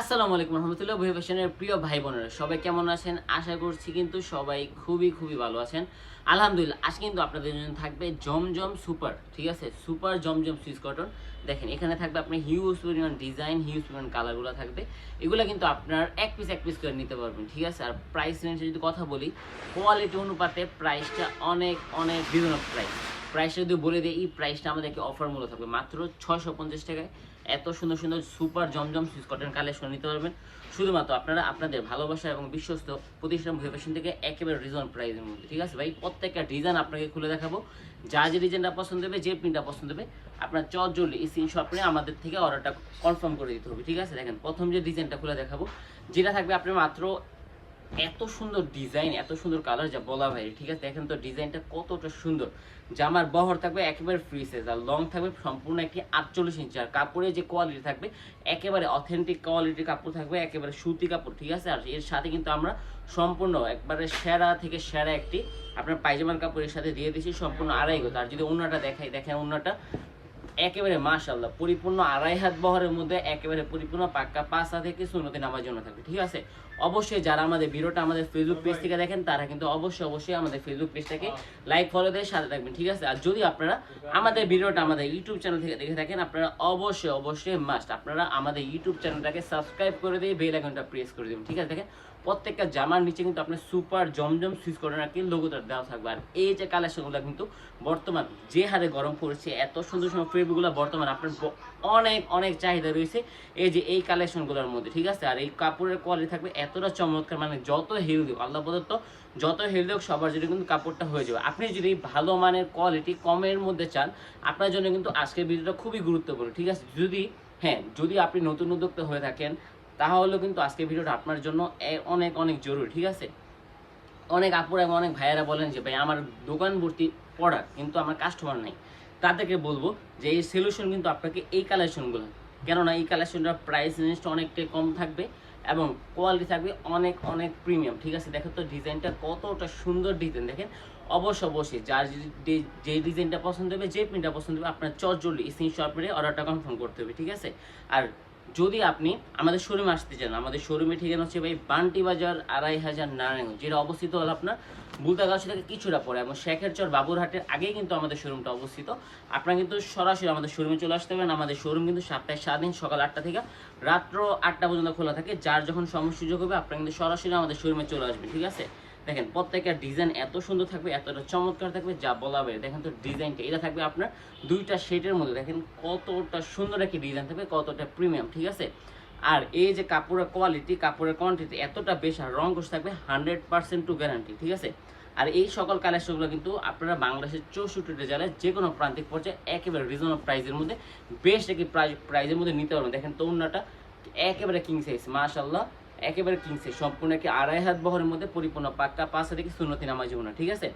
আসসালামু আলাইকুম রহমতুল্লাহ ভুয়া প্রিয় ভাই বোনেরা সবাই কেমন আছেন? আশা করছি কিন্তু সবাই খুবই খুবই ভালো আছেন। আলহামদুলিল্লাহ, আজ কিন্তু আপনাদের জন্য থাকবে জমজম সুপার, ঠিক আছে? Super Zamzam Swiss cotton. দেখেন, এখানে থাকবে আপনি হিউজ পরিমাণ ডিজাইন হিউজ পরিমাণ কালারগুলো থাকবে। এগুলো কিন্তু আপনার এক পিস এক পিস করে নিতে পারবেন, ঠিক আছে? আর প্রাইস রেঞ্জে যদি কথা বলি কোয়ালিটি অনুপাতে প্রাইসটা অনেক অনেক বিভিন্ন প্রাইস প্রাইসটা যদি বলে দিই, এই প্রাইসটা আমাদেরকে অফার মূল্য থাকবে মাত্র ছয়শো পঞ্চাশ টাকায়। এত সুন্দর সুন্দর super Zamzam Swiss cotton collection নিতে পারবেন। শুধুমাত্র আপনারা আপনাদের ভালোবাসা এবং বিশ্বস্ত প্রতিষ্ঠান ভেবেশন থেকে একেবারে রিজন প্রাইজের মধ্যে, ঠিক আছে ভাই? প্রত্যেকটা ডিজাইন আপনাকে খুলে দেখাবো। যা যে ডিজাইনটা পছন্দ হবে, যে প্রিন্টটা পছন্দ হবে, আপনার চট জলদি এই স্ক্রিনশট নিয়ে আমাদের থেকে অর্ডারটা কনফার্ম করে দিতে হবে, ঠিক আছে? দেখেন, প্রথম যে ডিজাইনটা খুলে দেখাবো, যেটা থাকবে আপনি মাত্র এত সুন্দর ডিজাইন এত সুন্দর কালার যা বলা ভাই ঠিক আছে? দেখেন তো ডিজাইনটা কতটা সুন্দর। জামার বহর থাকবে একেবারে ফ্রি সাইজ আর লং থাকবে সম্পূর্ণ একটি আটচল্লিশ ইঞ্চি আর কাপড়ের যে কোয়ালিটি থাকবে, একেবারে অথেন্টিক কোয়ালিটির কাপড় থাকবে, একেবারে সুতি কাপড়, ঠিক আছে? আর এর সাথে কিন্তু আমরা সম্পূর্ণ একবারে সেরা থেকে সেরা একটি আপনার পায়জামার কাপড়ের সাথে দিয়ে দিয়েছি, সম্পূর্ণ আড়াই গো আর যদি অন্যটা দেখাই, দেখেন অন্যটা একেবারে মাশাল্লাহ পরিপূর্ণ আড়াই হাত বহরের মধ্যে একেবারে পরিপূর্ণ পাক্কা পাঁচা থেকে সুন্নতি নামার জন্য থাকবে, ঠিক আছে? অবশ্যই যারা আমাদের ভিডিওটা আমাদের ফেসবুক পেজ থেকে দেখেন, তারা কিন্তু অবশ্যই অবশ্যই আমাদের ফেসবুক পেজটাকে লাইক ফলো দিয়ে সাথে থাকবেন, ঠিক আছে? আর যদি আপনারা আমাদের ভিডিওটা আমাদের ইউটিউব চ্যানেল থেকে দেখে থাকেন, আপনারা অবশ্যই অবশ্যই মাস্ট আপনারা আমাদের ইউটিউব চ্যানেলটাকে সাবস্ক্রাইব করে দিয়ে বেল আইকনটা প্রেস করে দেবেন, ঠিক আছে? দেখেন প্রত্যেকটা জামার নিচে কিন্তু আপনার সুপার জমজম সুইচ করে রাখি লোগোটা দেওয়া থাকবে। আর এই যে কালেকশনগুলো কিন্তু বর্তমান যে হারে গরম পড়েছে, এত সুন্দর সুন্দর ফ্রেমগুলো বর্তমান আপনার অনেক অনেক চাহিদা রয়েছে এই যে এই কালেকশনগুলোর মধ্যে, ঠিক আছে? আর এই কাপড়ের কোয়ালিটি থাকবে এতটা চমৎকার মানে যত হেলদি আল্লাহ প্রদত্ত যত হেলদি হোক, সবার জন্য কিন্তু কাপড়টা হয়ে যাবে। আপনি যদি ভালো মানের কোয়ালিটি কমের মধ্যে চান, আপনার জন্য কিন্তু আজকের ভিডিওটা খুবই গুরুত্বপূর্ণ, ঠিক আছে? যদি হ্যাঁ যদি আপনি নতুন উদ্যোক্তা হয়ে থাকেন তাহলেও কিন্তু আজকের ভিডিওটা আপনার জন্য অনেক অনেক জরুরি, ঠিক আছে? অনেক আপুরা এবং অনেক ভাইয়েরা বলেন যে, ভাই, আমার দোকান ভর্তি প্রোডাক্ট কিন্তু আমার কাস্টমার নাই। তাদেরকে বলব যে, এই সলিউশন কিন্তু আপনাকে এই কালেকশনগুলো কেননা এই কালেকশনটার প্রাইস রেঞ্জটা অনেকটাই কম থাকবে এবং কোয়ালিটি থাকবে অনেক অনেক প্রিমিয়াম ঠিক আছে? দেখেন তো ডিজাইনটা কতটা সুন্দর ডিজাইন দেখেন? অবশ্য, অবশ্যই যার যে- ডিজাইনটা পছন্দ হবে, যে প্রিন্টটা পছন্দ হবে, আপনার চটজলি স্ক্রিন শট মেরে অর্ডারটা কনফার্ম করতে হবে, ঠিক আছে? আর যদি আপনি আমাদের শোরুমে আসতে চান, আমাদের শোরুমে ঠিকানা হচ্ছে ভাই বান্টি বাজার আড়াই হাজার নারায়ণ যেটা অবস্থিত হলো আপনার বুলতাগাছি থেকে কিছুটা পরে এবং শেখের চর বাবুরহাটের আগেই কিন্তু আমাদের শোরুমটা অবস্থিত। আপনারা কিন্তু সরাসরি আমাদের শোরুমে চলে আসতে পারেন। আমাদের শোরুম কিন্তু সপ্তাহে সাত দিন সকাল আটটা থেকে রাত্র আটটা পর্যন্ত খোলা থাকে। যার যখন সময় সুযোগ হবে, আপনারা কিন্তু সরাসরি আমাদের শোরুমে চলে আসবেন, ঠিক আছে? দেখেন, প্রত্যেকটা ডিজাইন এত সুন্দর থাকবে, এতটা চমৎকার থাকবে, যা বলা হবে দেখেন তো ডিজাইনটা এটা থাকবে আপনার দুইটা শেডের মধ্যে, দেখেন কতটা সুন্দর একটি ডিজাইন থাকবে, কতটা প্রিমিয়াম ঠিক আছে? আর এই যে কাপড়ের কোয়ালিটি কাপড়ের কোয়ান্টিটি এতটা বেশ, আর রং থাকবে হান্ড্রেড পার্সেন্ট টু গ্যারান্টি ঠিক আছে? আর এই সকল কালেকশনগুলো কিন্তু আপনারা বাংলাদেশের চৌষট্টিটা জেলায় যে কোনো প্রান্তিক পর্যায়ে একেবারে রিজনেবল প্রাইজের মধ্যে, বেশ একটি প্রাইসের মধ্যে নিতে পারবেন। দেখেন তরুণাটা একেবারে কিং সাইজ মাশাল্লাহ একেবারে কিংসে সম্পূর্ণ একটি আড়াই হাত বহরের মধ্যে পরিপূর্ণ, পাক্কা পাঁচ থেকে সুন্নতি নামাজি বোনা ঠিক আছে?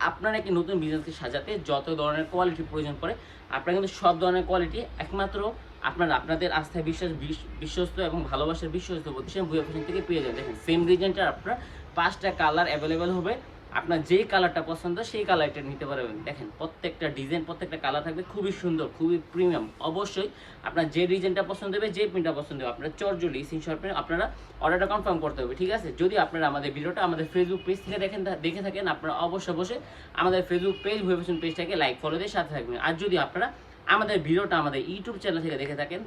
আপনার একটি নতুন বিজনেসকে সাজাতে যত ধরনের কোয়ালিটি প্রয়োজন পড়ে, আপনারা কিন্তু সব ধরনের কোয়ালিটি একমাত্র আপনার, আপনাদের আস্থায় বিশ্বাস, বিশ- বিশ্বস্ত এবং ভালোবাসার বিশ্বস্ত প্রতিষ্ঠান ভুয়া ফ্যাশন থেকে পেয়ে যাবেন। দেখেন সেম ডিজাইনটা আপনার পাঁচটা কালার অ্যাভেলেবেল হবে। আপনার যেই কালারটা পছন্দ, সেই কালারটা নিতে পারবেন। দেখেন, প্রত্যেকটা ডিজাইন, প্রত্যেকটা কালার থাকবে, খুবই সুন্দর, খুবই প্রিমিয়াম অবশ্যই আপনার যে ডিজাইনটা পছন্দ হবে, যে প্রিন্টটা পছন্দ হবে, আপনার চরজলি স্ক্রিনশট প্রিন্ট আপনারা অর্ডারটা কনফার্ম করতে হবে, ঠিক আছে? যদি আপনারা আমাদের ভিডিওটা আমাদের ফেসবুক পেজ থেকে দেখেন, দেখে থাকেন, আপনারা অবশ্যই অবশ্যই আমাদের ফেসবুক পেজ ভুয়েফেশন পেজটাকে লাইক ফলো দিয়ে সাথে থাকবেন। আর যদি আপনারা আমাদের ভিডিওটা আমাদের ইউটিউব চ্যানেল থেকে দেখে থাকেন।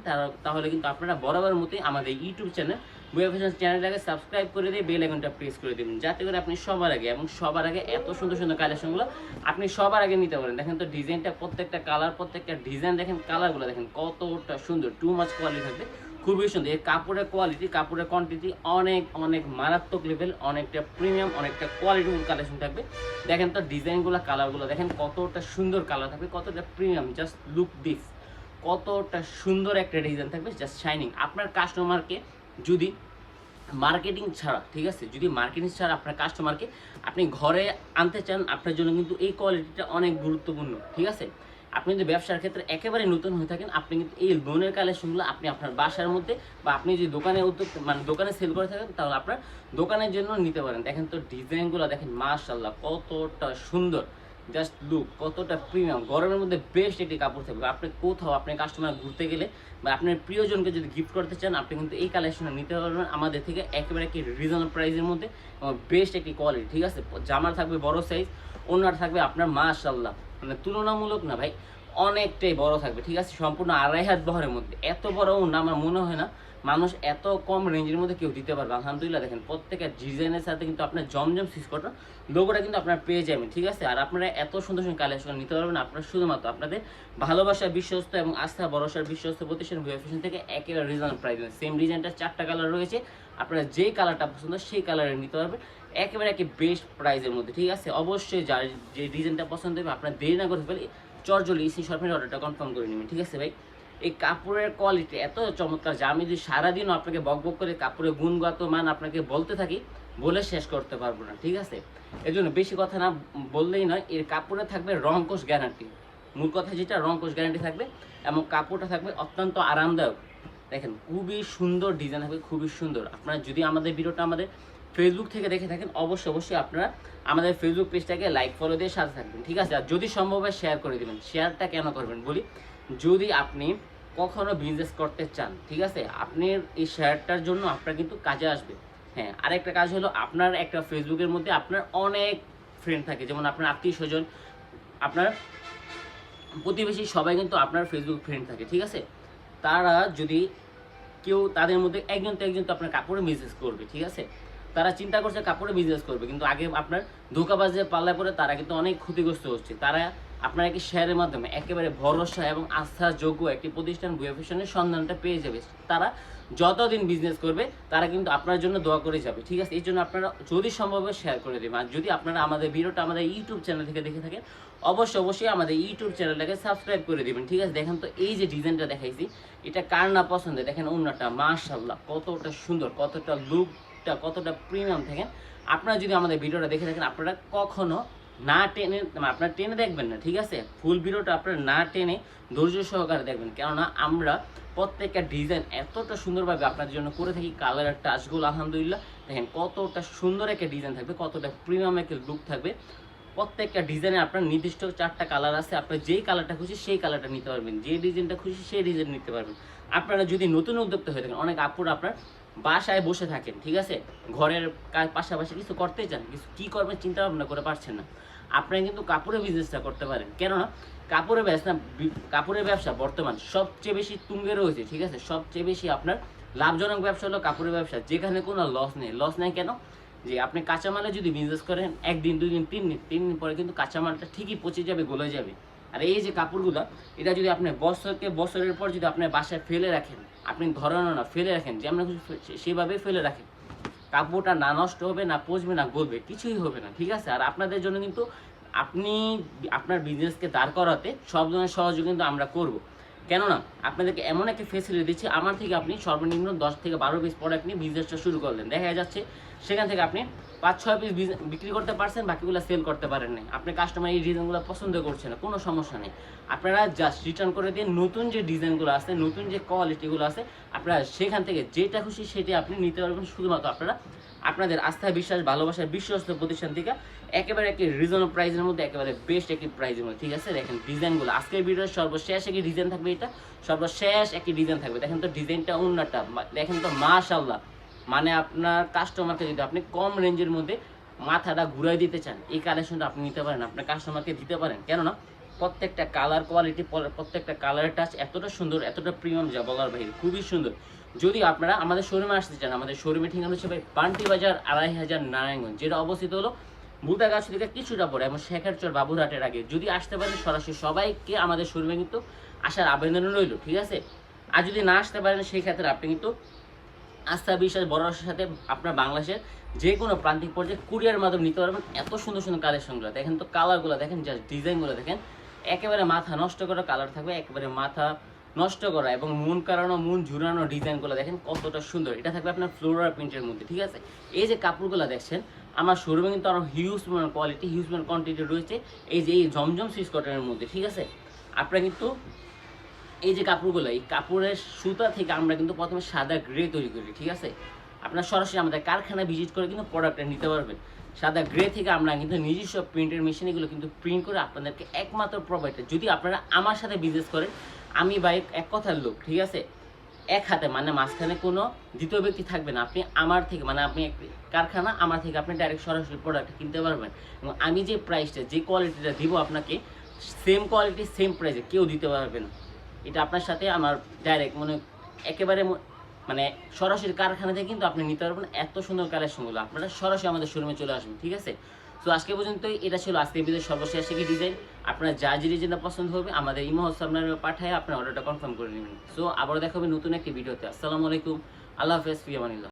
তাহলে কিন্তু আপনারা বরাবর মতোই আমাদের ইউটিউব চ্যানেল ওয়েবসাইট চ্যানেলটাকে সাবস্ক্রাইব করে দিয়ে বেল আইকনটা প্রেস করে দেবেন। যাতে করে আপনি সবার আগে এবং সবার আগে এত সুন্দর সুন্দর কালেকশনগুলো আপনি সবার আগে নিতে পারেন। দেখেন তো ডিজাইনটা প্রত্যেকটা কালার প্রত্যেকটা ডিজাইন দেখেন কালারগুলো দেখেন কতটা সুন্দর টু মাছ কোয়ালিটি থাকবে। খুবই সুন্দর। এই কাপড়ের কোয়ালিটি কাপড়ের কোয়ান্টিটি অনেক অনেক মারাত্মক লেভেল অনেকটা প্রিমিয়াম অনেকটা কোয়ালিটিফুল কালেকশন থাকবে। দেখেন তো ডিজাইনগুলো কালারগুলো দেখেন কতটা সুন্দর কালার থাকবে, কতটা প্রিমিয়াম জাস্ট লুক দিস কতটা সুন্দর একটা ডিজাইন থাকবে জাস্ট শাইনিং আপনার কাস্টমারকে যদি মার্কেটিং ছাড়া, ঠিক আছে? যদি মার্কেটিং ছাড়া আপনার কাস্টমারকে আপনি ঘরে আনতে চান, আপনার জন্য কিন্তু এই কোয়ালিটিটা অনেক গুরুত্বপূর্ণ, ঠিক আছে? আপনি যদি ব্যবসার ক্ষেত্রে একেবারে নতুন হয়ে থাকেন, আপনি কিন্তু এই লোনের কালেকশনগুলো আপনি আপনার বাসার মধ্যে বা আপনি যদি দোকানে উদ্যোগ মানে দোকানে সেল করে থাকেন, তাহলে আপনার দোকানের জন্য নিতে পারেন। দেখেন তো ডিজাইনগুলো দেখেন মাশাল্লাহ কতটা সুন্দর। জাস্ট লুক কতটা প্রিমিয়াম গরমের মধ্যে বেস্ট একটি কাপড় থাকবে। আপনি কোথাও, আপনি কাস্টমার ঘুরতে গেলে বা আপনার প্রিয়জনকে যদি গিফট করতে চান, আপনি কিন্তু এই কালেকশনটা নিতে পারবেন আমাদের থেকে একেবারে একটি রিজনেবল প্রাইসের মধ্যে বেস্ট একটি কোয়ালিটি ঠিক আছে? জামার থাকবে বড় সাইজ ওনার থাকবে আপনার মাশাল্লাহ মানে তুলনামূলক না ভাই, অনেকটাই বড় থাকবে, ঠিক আছে? সম্পূর্ণ আড়াই হাত বহরের মধ্যে। এত বড় ওনা আমার মনে হয় না মানুষ এত কম রেঞ্জের মধ্যে কেউ দিতে পারবে। আলহামদুলিল্লাহ দেখেন, প্রত্যেকের ডিজাইনের সাথে কিন্তু আপনার জমজম সিস কটা লোগোটা কিন্তু আপনার পেয়ে যাবেন, ঠিক আছে? আর আপনারা এত সুন্দর সুন্দর কালেকশন নিতে পারবেন, আপনারা শুধুমাত্র আপনাদের ভালোবাসা বিশ্বস্ত এবং আস্থা, ভরসার বিশ্বস্ত প্রতিষ্ঠান ভুয়া ফ্যাশন থেকে একেবারে রিজনেবল প্রাইস সেম ডিজাইনটা চারটা কালার রয়েছে, আপনারা যে কালারটা পছন্দ সেই কালারে নিতে পারবেন, একেবারে একটি বেস্ট প্রাইসের মধ্যে, ঠিক আছে? অবশ্যই যার যে ডিজাইনটা পছন্দ হবে, আপনার দেরি না করতে পারলে চরজলি ইসি শর্টের অর্ডারটা কনফার্ম করে নেবেন, ঠিক আছে ভাই? এই কাপড়ের কোয়ালিটি এত চমৎকার যে আমি যদি সারাদিন আপনাকে বক বক করে কাপড়ের গুণগত মান আপনাকে বলতে থাকি, বলে শেষ করতে পারব না, ঠিক আছে? এই জন্য বেশি কথা না বললেই নয়, এর কাপড়ে থাকবে রংকোশ গ্যারান্টি মূল কথা যেটা, রংকোশ গ্যারান্টি থাকবে এবং কাপড়টা থাকবে অত্যন্ত আরামদায়ক। দেখেন, খুবই সুন্দর ডিজাইন থাকবে, খুবই সুন্দর। আপনারা যদি আমাদের ভিডিওটা আমাদের ফেসবুক থেকে দেখে থাকেন, অবশ্যই অবশ্যই আপনারা আমাদের ফেসবুক পেজটাকে লাইক ফলো দিয়ে সাথে থাকবেন, ঠিক আছে? আর যদি সম্ভব হয় শেয়ার করে দিবেন। শেয়ারটা কেন করবেন বলি? যদি আপনি কখনো বিজনেস করতে চান, ঠিক আছে? আপনি এই শেয়ারটার জন্য আপনার কিন্তু কাজে আসবে। হ্যাঁ আরেকটা কাজ হলো আপনার একটা ফেসবুকের মধ্যে আপনার অনেক ফ্রেন্ড থাকে, যেমন আপনার আত্মীয় স্বজন আপনার প্রতিবেশী সবাই কিন্তু আপনার ফেসবুক ফ্রেন্ড থাকে, ঠিক আছে? তারা যদি কেউ তাদের মধ্যে একজন তো একজন তো আপনার কাপড়ে বিজনেস করবে, ঠিক আছে? তারা চিন্তা করছে কাপড়ে বিজনেস করবে, কিন্তু আগে আপনার ধোকাবাজে পাল্লা পরে তারা কিন্তু অনেক ক্ষতিগ্রস্ত হচ্ছে। তারা আপনার কি শেয়ারের মাধ্যমে একেবারে ভরসা এবং আস্থাযোগ্য একটি প্রতিষ্ঠান বুয়া ফ্যাশনের সন্ধানটা পেয়ে যাবে? তারা যতদিন বিজনেস করবে, তারা কিন্তু আপনার জন্য দোয়া করে যাবে, ঠিক আছে? এই জন্য আপনারা যদি সম্ভব শেয়ার করে দেবেন। আর যদি আপনারা আমাদের ভিডিওটা আমাদের ইউটিউব চ্যানেল থেকে দেখে থাকেন, অবশ্যই অবশ্যই আমাদের ইউটিউব চ্যানেলটাকে সাবস্ক্রাইব করে দিবেন, ঠিক আছে? দেখেন তো এই যে ডিজাইনটা দেখাইছি, এটা কার না পছন্দের? দেখেন অন্যটা মাশাল্লাহ কতটা সুন্দর, কতটা লুকটা কতটা প্রিমিয়াম থাকেন আপনারা যদি আমাদের ভিডিওটা দেখে থাকেন, আপনারা কখনো না টেনে আপনার টেনে দেখবেন না, ঠিক আছে? ফুল ভিডিওটা আপনার না টেনে ধৈর্য সহকারে দেখবেন। কেননা আমরা প্রত্যেকটা ডিজাইন এতটা সুন্দরভাবে আপনাদের জন্য করে থাকি কালারের টাচগুলো আলহামদুলিল্লাহ। দেখেন কতটা সুন্দর একটা ডিজাইন থাকবে, কতটা প্রিমিয়াম একটা লুক থাকবে। প্রত্যেকটা ডিজাইনে আপনার নির্দিষ্ট চারটা কালার আছে আপনি যেই কালারটা খুশি সেই কালারটা নিতে পারবেন, যে ডিজাইনটা খুশি সেই ডিজাইন নিতে পারবেন। আপনারা যদি নতুন উদ্যোক্তা হয়ে থাকেন, অনেক আপুর আপনার বাসায় বসে থাকেন, ঠিক আছে? ঘরের পাশাপাশি কিছু করতে চান, কিছু কী করবেন চিন্তা ভাবনা করে পারছেন না, আপনারা কিন্তু কাপড়ের বিজনেসটা করতে পারেন। কেননা, কাপড়ের ব্যবসা কাপড়ের ব্যবসা বর্তমান সবচেয়ে বেশি তুঙ্গে রয়েছে, ঠিক আছে? সবচেয়ে বেশি আপনার লাভজনক ব্যবসা হলো কাপড়ের ব্যবসা, যেখানে কোনো লস নেই। লস নেই কেন? যে আপনি কাঁচামালে যদি বিজনেস করেন, একদিন দুই দিন তিন দিন তিন দিন পরে কিন্তু কাঁচামালটা ঠিকই পচে যাবে, গলে যাবে। আর এই যে কাপড়গুলো, এটা যদি আপনি বছরকে বছরের পর যদি আপনি বাসায় ফেলে রাখেন, আপনি ধরানো না, ফেলে রাখেন যেমন সেভাবে ফেলে রাখেন, কাপড়টা না নষ্ট হবে, না পচবে, না গলবে, কিছুই হবে না, ঠিক আছে? আর আপনাদের জন্য কিন্তু আপনি আপনার বিজনেসকে দাঁড় করাতে সব ধরনের সহযোগ কিন্তু আমরা করব। কেননা, আপনাদেরকে এমন একটা ফেসিলিটি দিচ্ছি, আমার থেকে আপনি সর্বনিম্ন দশ থেকে বারো পিস প্রোডাক্ট নিয়ে বিজনেসটা শুরু করলেন। দেখা যাচ্ছে, সেখান থেকে আপনি পাঁচ, ছয় পিস বিক্রি করতে পারছেন, বাকিগুলো সেল করতে পারেন নাই। আপনি কাস্টমার এই ডিজাইনগুলো পছন্দ করছে না, কোনো সমস্যা নেই। আপনারা জাস্ট রিটার্ন করে দিয়ে নতুন যে ডিজাইনগুলো আছে, নতুন যে কোয়ালিটিগুলো আছে, আপনারা সেখান থেকে যেটা খুশি সেটা আপনি নিতে পারবেন, শুধুমাত্র আপনারা আপনাদের আস্থা, বিশ্বাস ভালোবাসার বিশ্বস্ত প্রতিষ্ঠান থেকে একেবারে একটি রিজনেবল প্রাইসের মধ্যে, একেবারে বেস্ট একটি প্রাইসের মধ্যে, ঠিক আছে? দেখেন ডিজাইনগুলো আজকের ভিডিওর সর্বশেষ একটি ডিজাইন থাকবে এটা। সর্বশেষ একটি ডিজাইন থাকবে। দেখেন তো ডিজাইনটা অন্যটা। দেখেন তো মাশাল্লাহ মানে আপনার কাস্টমারকে যদি আপনি কম রেঞ্জের মধ্যে মাথাটা ঘুরাই দিতে চান, এই কালেকশনটা আপনি নিতে পারেন, আপনার কাস্টমারকে দিতে পারেন। কেননা প্রত্যেকটা কালার কোয়ালিটি প্রত্যেকটা কালারের টাচ এতটা সুন্দর, এতটা প্রিমিয়াম যা বলার বাইরে, খুবই সুন্দর। যদি আপনারা আমাদের শোরুমে আসতে চান, আমাদের শোরুমে ঠিকানা হচ্ছে ভাই পান্টি বাজার আড়াই হাজার নারায়ণগঞ্জ, যেটা অবস্থিত হলো বুদাগাছ থেকে কিছুটা পরে এবং শেখারচর বাবুরহাটের আগে। যদি আসতে পারেন, সরাসরি সবাইকে আমাদের শোরুমে কিন্তু আসার আবেদন রইল, ঠিক আছে? আর যদি না আসতে পারেন, সেই ক্ষেত্রে আপনি কিন্তু আস্থা বিশ্বাস, ভরসার সাথে আপনার বাংলাদেশের যে কোনো প্রান্তিক পর্যায়ে কুরিয়ার মাধ্যমে নিতে পারবেন। এত সুন্দর সুন্দর কালেকশনগুলো, দেখেন তো কালারগুলো দেখেন জাস্ট ডিজাইনগুলো দেখেন। একেবারে মাথা নষ্ট করা কালার থাকবে, একেবারে মাথা নষ্ট করা এবং মন কারানো মন ঝুরানো ডিজাইনগুলো দেখেন কতটা সুন্দর। এটা থাকবে আপনার ফ্লোরাল প্রিন্টের মধ্যে, ঠিক আছে? এই যে কাপড়গুলো দেখছেন, আমার শোরুমে কিন্তু আরও হিউজ কোয়ালিটি হিউজ কোয়ান্টিটি রয়েছে। এই যে, এই জমজম সুইচ কটনের মধ্যে, ঠিক আছে? আপনারা কিন্তু এই যে কাপড়গুলো, এই কাপড়ের সুতা থেকে আমরা কিন্তু প্রথমে সাদা গ্রে তৈরি করি, ঠিক আছে? আপনার সরাসরি আমাদের কারখানা ভিজিট করে কিন্তু প্রোডাক্টটা নিতে পারবেন। সাদা গ্রে থেকে আমরা কিন্তু নিজস্ব প্রিন্টের মেশিন এগুলো কিন্তু প্রিন্ট করে আপনাদেরকে একমাত্র প্রোভাইডার যদি আপনারা আমার সাথে বিজনেস করেন আমি বা এক- কথার লোক, ঠিক আছে? এক হাতে মানে মাঝখানে কোনো দ্বিতীয় ব্যক্তি থাকবে না। আপনি আমার থেকে মানে আপনি কারখানা, আমার থেকে আপনি ডাইরেক্ট সরাসরি প্রোডাক্ট কিনতে পারবেন। এবং আমি যে প্রাইসটা যে কোয়ালিটিটা দিব আপনাকে সেম কোয়ালিটি সেম প্রাইসে কেউ দিতে পারবে না। এটা আপনার সাথে আমার ডাইরেক্ট মানে একেবারে মানে সরাসরি কারখানা থেকে কিন্তু আপনি নিতে পারবেন এত সুন্দর কালেকশনগুলো আপনারা সরাসরি আমাদের শোরুমে চলে আসবেন, ঠিক আছে? তো আজকে পর্যন্ত এটা ছিল আজকে ভিডিওর সর্বশেষ ডিজাইন আপনার যা জিনিস যেটা পছন্দ হবে, আমাদের ইমো আপনার পাঠায় আপনার অর্ডারটা কনফার্ম করে নিন সো আবার দেখা হবে নতুন একটি ভিডিওতে। আসসালামু আলাইকুম। আল্লাহ হাফেজ, ফিয়ামানিল্লাহ।